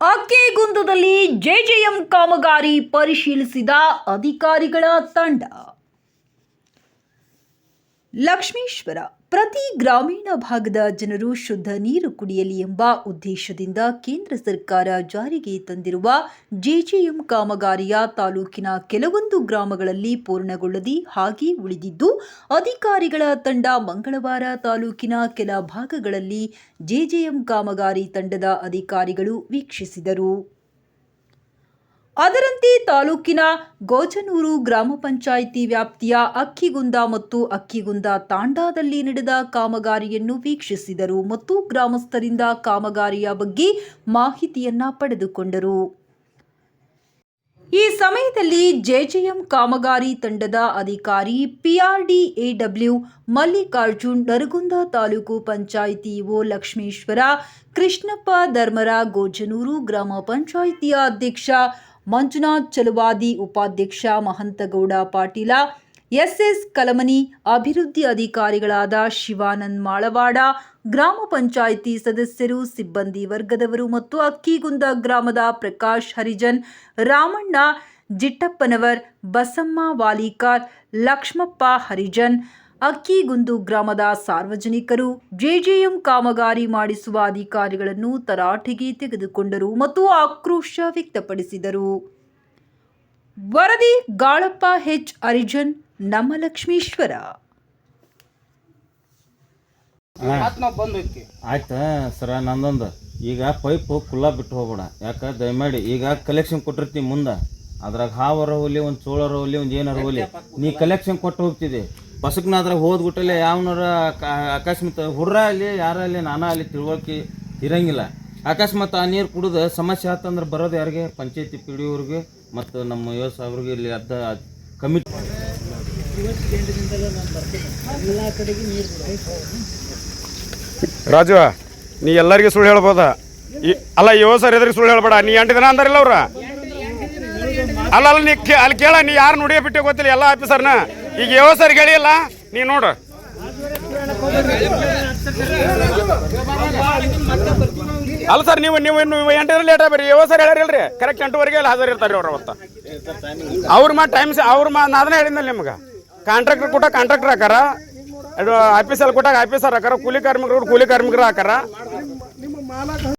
ಅಕ್ಕಿಗುಂದದಲ್ಲಿ JJM ಕಾಮಗಾರಿ ಪರಿಶೀಲಿಸಿದ ಅಧಿಕಾರಿಗಳ ತಂಡ. ಲಕ್ಷ್ಮೀಶ್ವರ ಪ್ರತಿ ಗ್ರಾಮೀಣ ಭಾಗದ ಜನರು ಶುದ್ಧ ನೀರು ಕುಡಿಯಲಿ ಎಂಬ ಉದ್ದೇಶದಿಂದ ಕೇಂದ್ರ ಸರ್ಕಾರ ಜಾರಿಗೆ ತಂದಿರುವ ಜೆಜೆಎಂ ಕಾಮಗಾರಿಯ ತಾಲೂಕಿನ ಕೆಲವೊಂದು ಗ್ರಾಮಗಳಲ್ಲಿ ಪೂರ್ಣಗೊಳ್ಳದಿ ಹಾಗೆ ಉಳಿದಿದ್ದು, ಅಧಿಕಾರಿಗಳ ತಂಡ ಮಂಗಳವಾರ ತಾಲೂಕಿನ ಕೆಲ ಭಾಗಗಳಲ್ಲಿ ಜೆಜೆಎಂ ಕಾಮಗಾರಿ ತಂಡದ ಅಧಿಕಾರಿಗಳು ವೀಕ್ಷಿಸಿದರು. ಅದರಂತೆ ತಾಲೂಕಿನ ಗೋಜನೂರು ಗ್ರಾಮ ಪಂಚಾಯಿತಿ ವ್ಯಾಪ್ತಿಯ ಅಕ್ಕಿಗುಂದ ಮತ್ತು ಅಕ್ಕಿಗುಂದ ತಾಂಡಾದಲ್ಲಿ ನಡೆದ ಕಾಮಗಾರಿಯನ್ನು ವೀಕ್ಷಿಸಿದರು ಮತ್ತು ಗ್ರಾಮಸ್ಥರಿಂದ ಕಾಮಗಾರಿಯ ಬಗ್ಗೆ ಮಾಹಿತಿಯನ್ನ ಪಡೆದುಕೊಂಡರು. ಈ ಸಮಯದಲ್ಲಿ ಜೆಜೆಎಂ ಕಾಮಗಾರಿ ತಂಡದ ಅಧಿಕಾರಿ ಪಿಆರ್ಡಿಎಡಬ್ಲ್ಯೂ ಮಲ್ಲಿಕಾರ್ಜುನ್ ನರಗುಂದ ತಾಲೂಕು ಪಂಚಾಯಿತಿ ಇಒ ಲಕ್ಷ್ಮೇಶ್ವರ, ಕೃಷ್ಣಪ್ಪ ಧರ್ಮರ ಗೋಜನೂರು ಗ್ರಾಮ ಪಂಚಾಯಿತಿಯ ಅಧ್ಯಕ್ಷ ಮಂಜುನಾಥ್ ಚಲುವಾದಿ ಉಪಾಧ್ಯಕ್ಷ ಮಹಂತಗೌಡ ಪಾಟೀಲ, ಎಸ್ಎಸ್ ಕಲಮನಿ ಅಭಿವೃದ್ಧಿ ಅಧಿಕಾರಿಗಳಾದ ಶಿವಾನಂದ್ ಮಾಳವಾಡ, ಗ್ರಾಮ ಪಂಚಾಯಿತಿ ಸದಸ್ಯರು, ಸಿಬ್ಬಂದಿ ವರ್ಗದವರು ಮತ್ತು ಅಕ್ಕಿಗುಂದ ಗ್ರಾಮದ ಪ್ರಕಾಶ್ ಹರಿಜನ್, ರಾಮಣ್ಣ ಜಿಟ್ಟಪ್ಪನವರ್, ಬಸಮ್ಮ ವಾಲಿಕಾರ್, ಲಕ್ಷ್ಮಪ್ಪ ಹರಿಜನ್ ಅಕ್ಕಿಗುಂದು ಗ್ರಾಮದ ಸಾರ್ವಜನಿಕರು ಜೆಜೆಎಂ ಕಾಮಗಾರಿ ಮಾಡಿಸುವ ಅಧಿಕಾರಿಗಳನ್ನು ತರಾಟೆಗೆ ತೆಗೆದುಕೊಂಡರು ಮತ್ತು ಆಕ್ರೋಶ ವ್ಯಕ್ತಪಡಿಸಿದರು. ವರದಿ ಗಾಳಪ್ಪ ಹೆಚ್ ಹರಿಜನ್ ನಮ್ಮ ಲಕ್ಷ್ಮೀಶ್ವರ ಆಯ್ತಾ ಸರ ನಂದೊಂದು. ಈಗ ಪೈಪ್ ಕುಲ್ಲ ಬಿಟ್ಟು ಹೋಗ್ಬೇಡ. ಯಾಕೆ ದಯಮಾಡಿ ಈಗ ಕಲೆಕ್ಷನ್ ಕೊಟ್ಟಿರ್ತೀವಿ ಮುಂದೆ. ಅದ್ರಾಗ ಹಾವರ ಹೋಗ್ಲಿ ಒಂದು ಚೋಳರ ಹೋಗ್ಲಿ ಒಂದು ಏನಾರ ಹೋಗ್ಲಿ ನೀ ಕಲೆಕ್ಷನ್ ಕೊಟ್ಟು ಹೋಗ್ತಿದ್ದೆ. ಪಸಕ್ನಾದ್ರ ಹೋದ್ಬಿಟ್ಟಲ್ಲಿ ಯಾವನಾರ ಅಕಸ್ಮಾತ್ ಹುಡ್ರ ಅಲ್ಲಿ, ಯಾರ ಅಲ್ಲಿ, ನಾನ ಅಲ್ಲಿ ತಿಳುವಳಿಕೆ ಇರಂಗಿಲ್ಲ. ಅಕಸ್ಮಾತ್ ಆ ನೀರು ಕುಡಿದು ಸಮಸ್ಯೆ ಆತಂದ್ರೆ ಬರೋದು ಯಾರಿಗೆ? ಪಂಚಾಯತಿ ಪಿ ಡಿ ಅವ್ರಿಗೆ ಮತ್ತು ನಮ್ಮ ಯೋ ಅವ್ರಿಗೆ ಇಲ್ಲಿ ಅರ್ಧ ಕಮಿಟಿ. ರಾಜು, ನೀ ಎಲ್ಲರಿಗೂ ಸುಳ್ಳು ಹೇಳ್ಬೋದ? ಅಲ್ಲ ಯೋ ಸರ್ ಎದ್ರಿಗೆ ಸುಳ್ಳು ಹೇಳ್ಬೇಡ. ನೀ ಎಂಟು ದಿನ ಅಂದಾರಿಲ್ಲ ಅವ್ರ? ಅಲ್ಲ ಅಲ್ಲ, ನೀ ಅಲ್ಲಿ ಕೇಳ, ನೀ ಯಾರು ನುಡಿಯೋ ಬಿಟ್ಟು ಗೊತ್ತಿಲ್ಲ, ಎಲ್ಲ ಆಫೀಸರ್ನ. ಈಗ ಯಾವ ಸರ್ ಗೆಳೆಯಲ್ಲ ನೀ ನೋಡು. ಅಲ್ಲ ಸರ್, ನೀವು ನೀವು ಇನ್ನು ಎಂಟು ಲೇಟ್ ಆಗ್ಬೇರಿ ಯಾವ ಸರ್ ಕರೆಕ್ಟ್ ಎಂಟುವರೆಗೆ ಅಲ್ಲಿ ಹಾಜರಿರ್ತಾರೆ ಅವ್ರು ಅವತ್ತ ಅವ್ರ ಮಾ ಟೈಮ್ ಅವ್ರ ಮಾ ಅದನ್ನ ಹೇಳಿದ್ನಲ್ಲ ನಿಮ್ಗೆ. ಕಾಂಟ್ರಾಕ್ಟರ್ ಕೊಟ್ಟ ಕಾಂಟ್ರಾಕ್ಟರ್ ಹಾಕಾರ. ಆಫೀಸಲ್ಲಿ ಕೊಟ್ಟಾಗ ಆಫೀಸರ್ ಹಾಕಾರ. ಕೂಲಿ ಕಾರ್ಮಿಕರು ಕೂಲಿ ಕಾರ್ಮಿಕರು ಹಾಕಾರ.